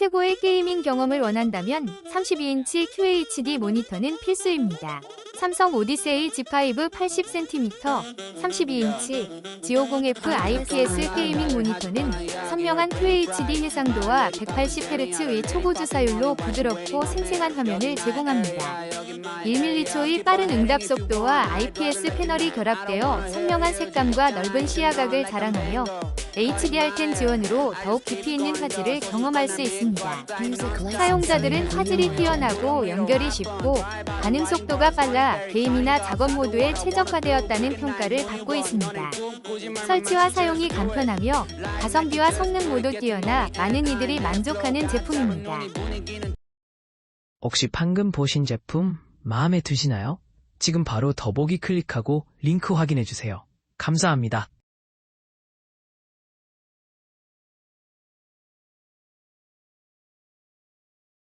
최고의 게이밍 경험을 원한다면 32인치 QHD 모니터는 필수입니다. 삼성 오디세이 G5 80cm 32인치 G50F IPS 게이밍 모니터는 선명한 QHD 해상도와 180Hz의 초고 주사율로 부드럽고 생생한 화면을 제공합니다. 1mH의 빠른 응답 속도와 IPS 패널이 결합되어 선명한 색감과 넓은 시야각을 자랑하며 HDR10 지원으로 더욱 깊이 있는 화질을 경험할 수 있습니다. 사용자들은 화질이 뛰어나고 연결이 쉽고 반응 속도가 빨라 게임이나 작업 모드에 최적화되었다는 평가를 받고 있습니다. 설치와 사용이 간편하며 가성비와 성능 모두 뛰어나 많은 이들이 만족하는 제품입니다. 혹시 방금 보신 제품 마음에 드시나요? 지금 바로 더보기 클릭하고 링크 확인해주세요. 감사합니다.